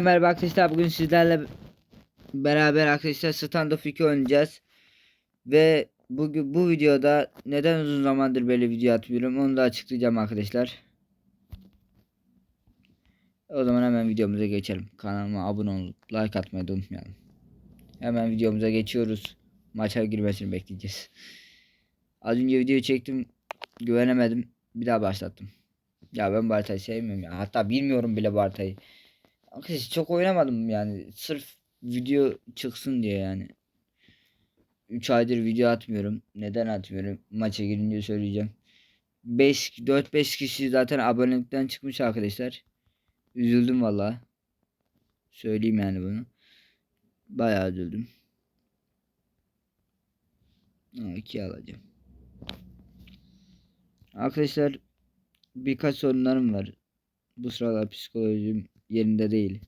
Merhaba arkadaşlar bugün sizlerle beraber arkadaşlar Stand of 2 oynayacağız. Ve bugün bu videoda neden uzun zamandır böyle video atmıyorum onu da açıklayacağım arkadaşlar. O zaman hemen videomuza geçelim. Kanalıma abone olup like atmayı da unutmayalım. Hemen videomuza geçiyoruz. Maça girmesini bekleyeceğiz. Az önce videoyu çektim. Güvenemedim. Bir daha başlattım. Ya ben Bartay'ı sevmiyorum ya. Hatta bilmiyorum bile Bartay'ı. Arkadaşlar çok oynamadım yani. Sırf video çıksın diye yani. 3 aydır video atmıyorum. Neden atmıyorum? Maça girince söyleyeceğim. 5 4-5 kişi zaten abonelikten çıkmış arkadaşlar. Üzüldüm valla. Söyleyeyim yani bunu. Bayağı üzüldüm. 2 alacağım. Arkadaşlar birkaç sorunlarım var. Bu sıralar psikolojim yerinde değil.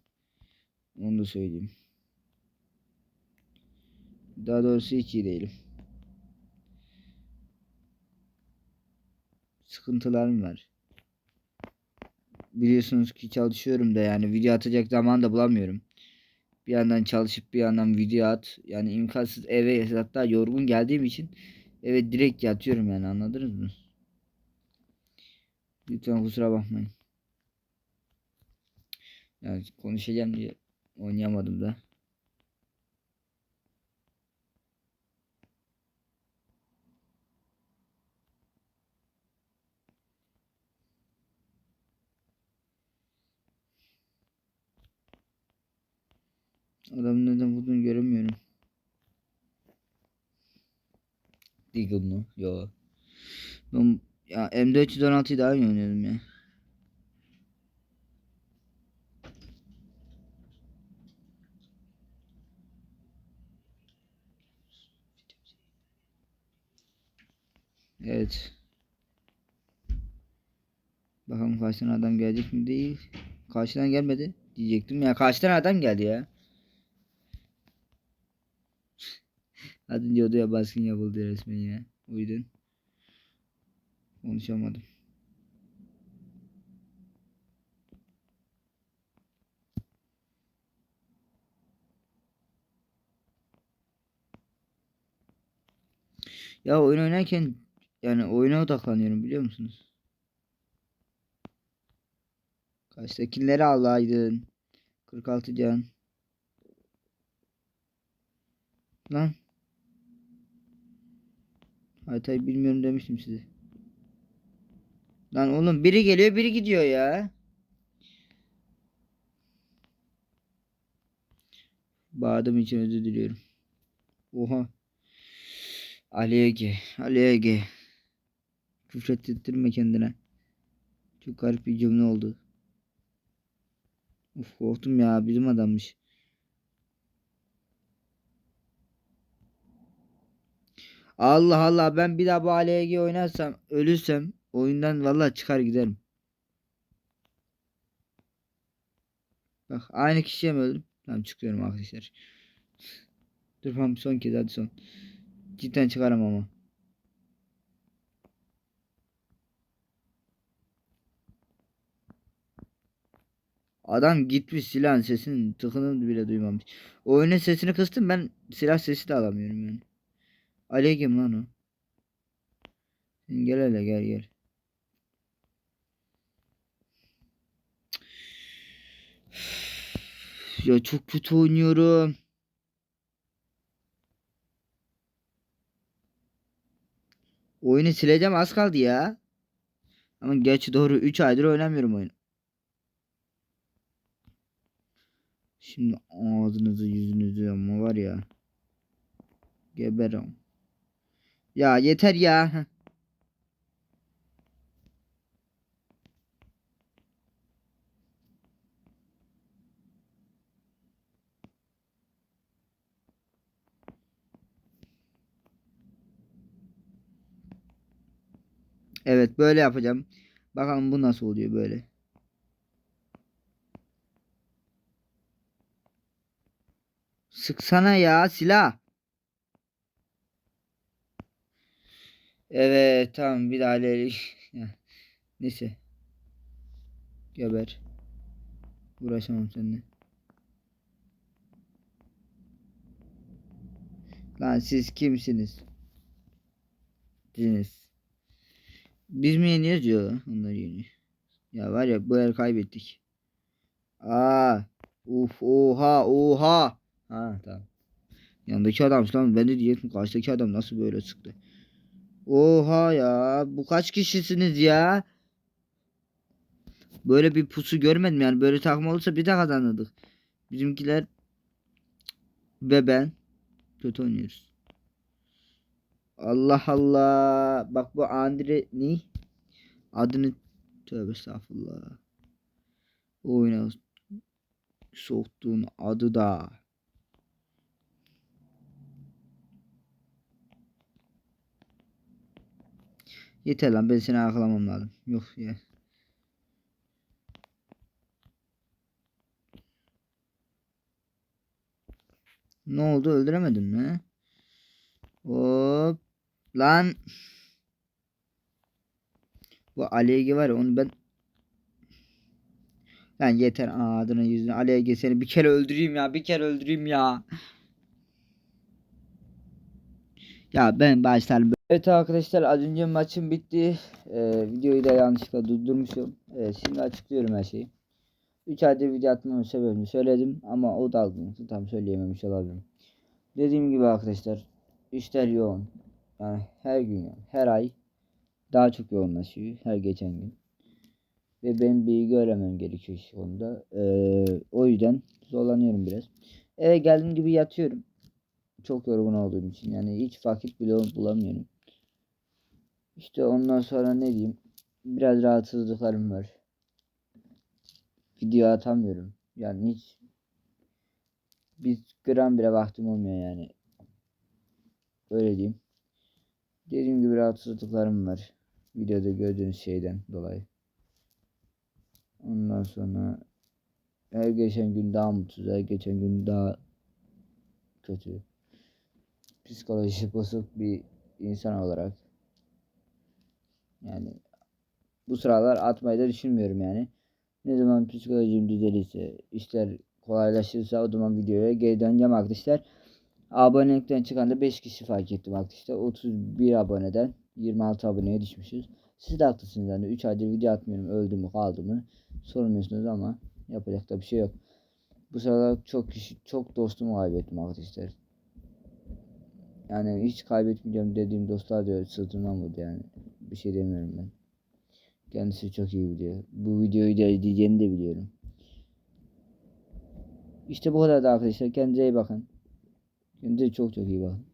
Onu da söyleyeyim. Daha doğrusu hiç iyi değilim. Sıkıntılarım var. Biliyorsunuz ki çalışıyorum da yani video atacak zaman da bulamıyorum. Bir yandan çalışıp bir yandan video at. Yani imkansız eve hatta yorgun geldiğim için eve direkt yatıyorum yani anladınız mı? Lütfen kusura bakmayın. Yani konuşacağım diye oynayamadım da. Adamın neden vurduğunu göremiyorum. Deagle mu? Yo. Ben ya M416'yı daha iyi oynuyordum ya. Evet. Bakalım karşıdan adam gelecek mi değil. Karşıdan gelmedi diyecektim ya. Karşıdan adam geldi ya. Hadi diyordu ya baskın yapıldı resmen ya. Yüzden konuşamadım. Ya oyun oynarken yani oyuna odaklanıyorum biliyor musunuz? Kaçtakileri alaydın. 46 can. Lan. Haritayı bilmiyorum demiştim size. Lan oğlum biri geliyor biri gidiyor ya. Bağırdığım için özür diliyorum. Oha. Ali Ege. Ali Ege. Küfrettirme kendine. Çok garip bir cümle oldu. Of korktum ya bizim adammış. Allah Allah ben bir daha bu ALG oynarsam ölürsem oyundan vallahi çıkar giderim. Bak aynı kişiye mi öldüm? Tamam çıkıyorum arkadaşlar. Dur tamam son kez hadi son. Cidden çıkarım ama. Adam gitmiş silahın sesini tıkını bile duymamış. Oyunun sesini kıstım ben silah sesi de alamıyorum yani. Aleyküm lan o. Gel hele gel gel. Ya çok kötü oynuyorum. Oyunu sileceğim az kaldı ya. Ama gerçi doğru 3 aydır oynamıyorum oyunu. Şimdi ağzınızı yüzünüzü ama var ya. Geberim. Ya yeter ya. Evet böyle yapacağım. Bakalım bu nasıl oluyor böyle. Sıksana ya silah. Evet tamam bir daha ileri. Neyse. Geber. Uğraşamam seninle. Lan siz kimsiniz? Diniz. Biz mi yeniyoruz diyor. Onlar yeniyor. Ya var ya bu el kaybettik. Aa. Uf oha oha. Ha tamam. Yanındaki adammış lan. Ben de diyecektim karşıdaki adam nasıl böyle sıktı. Oha ya. Bu kaç kişisiniz ya? Böyle bir pusu görmedim yani. Böyle takma olursa bir daha kazanırdık. Bizimkiler ve ben kötü oynuyoruz. Allah Allah. Bak bu Andre ne? Adını tövbe estağfurullah. O oyuna soktuğun adı da. Yeter lan ben seni arkalamam lazım. Yok ya. Ne oldu öldüremedin mi? Hop. Lan. Bu Aleyge var ya onu ben Lan yeter Aa, adını yüzünü Aleyge seni bir kere öldüreyim ya bir kere öldüreyim ya. Ya ben başlarım. Evet arkadaşlar az önce maçım bitti. Ee, videoyu da yanlışlıkla durdurmuşum. Evet, şimdi açıklıyorum her şeyi. 3 aydır video atmamın sebebini söyledim ama o dalgınlıkta tam söyleyememiş olabilirim. Dediğim gibi arkadaşlar işler yoğun. Yani her gün yoğun. Her ay daha çok yoğunlaşıyor her geçen gün. Ve ben bilgi öğrenmem gerekiyor şu konuda. Ee, o yüzden zorlanıyorum biraz. Eve geldiğim gibi yatıyorum. Çok yorgun olduğum için yani hiç vakit bile bulamıyorum. İşte ondan sonra ne diyeyim biraz rahatsızlıklarım var. Video atamıyorum. Yani hiç bir gram bile vaktim olmuyor yani. Öyle diyeyim. Dediğim gibi rahatsızlıklarım var. Videoda gördüğünüz şeyden dolayı. Ondan sonra her geçen gün daha mutsuz, her geçen gün daha kötü. Psikolojisi bozuk bir insan olarak. Yani bu sıralar atmayı da düşünmüyorum yani. Ne zaman psikolojim düzelirse, işler kolaylaşırsa o zaman videoya geri döneceğim arkadaşlar. Abonelikten çıkan da 5 kişi fark ettim arkadaşlar. 31 aboneden 26 aboneye düşmüşüz. Siz de haklısınız yani 3 aydır video atmıyorum öldü mü kaldı mı sormuyorsunuz ama yapacak da bir şey yok. Bu sıralar çok kişi çok dostumu kaybettim arkadaşlar. Yani hiç kaybetmeyeceğim dediğim dostlar diyor sırtımdan vurdu yani. Bir şey demiyorum ben. Kendisi çok iyi biliyor. Bu videoyu da izleyeceğini de biliyorum. İşte bu kadar da arkadaşlar. Kendinize iyi bakın. Kendinize çok çok iyi bakın.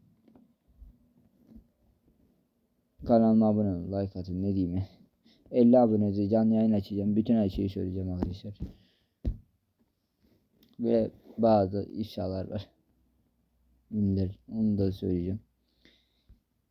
Kanalıma abone olun. Like atın. Ne diyeyim ya. 50 abonede canlı yayın açacağım. Bütün her şeyi söyleyeceğim arkadaşlar. Ve bazı ifşalar var. Ünlüler. Onu da söyleyeceğim.